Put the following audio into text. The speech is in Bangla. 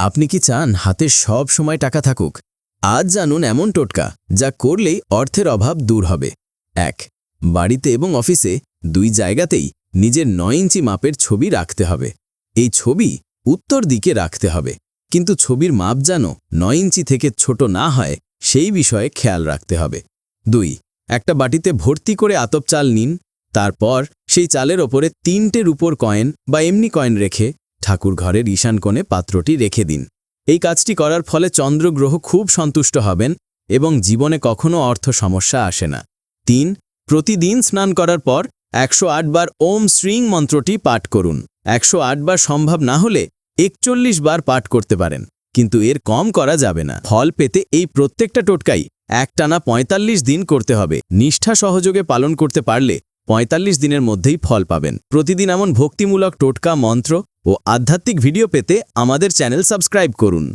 আপনি কি চান হাতে সব সময় টাকা থাকুক? আজ জানুন এমন টোটকা যা করলেই অর্থের অভাব দূর হবে। এক, বাড়িতে এবং অফিসে দুই জায়গাতেই নিজের নয় ইঞ্চি মাপের ছবি রাখতে হবে। এই ছবি উত্তর দিকে রাখতে হবে। কিন্তু ছবির মাপ যেন নয় ইঞ্চি থেকে ছোট না হয়, সেই বিষয়ে খেয়াল রাখতে হবে। দুই, একটা বাটিতে ভর্তি করে আতপ চাল নিন। তারপর সেই চালের ওপরে তিনটের উপর কয়েন বা এমনি কয়েন রেখে ঠাকুর ঘরের ঈশান কোণে পাত্রটি রেখে দিন। এই কাজটি করার ফলে চন্দ্রগ্রহ খুব সন্তুষ্ট হবেন এবং জীবনে কখনো অর্থ সমস্যা আসে না। তিন, প্রতিদিন স্নান করার পর একশো আট বার ওম শ্রীং মন্ত্রটি পাঠ করুন। একশো আট বার সম্ভব না হলে একচল্লিশ বার পাঠ করতে পারেন, কিন্তু এর কম করা যাবে না। ফল পেতে এই প্রত্যেকটা টোটকাই একটানা ৪৫ দিন করতে হবে। নিষ্ঠা সহযোগে পালন করতে পারলে ৪৫ দিনের মধ্যেই ফল পাবেন। প্রতিদিন এমন ভক্তিমূলক টোটকা, মন্ত্র ও আধ্যাত্মিক ভিডিও পেতে আমাদের চ্যানেল সাবস্ক্রাইব করুন।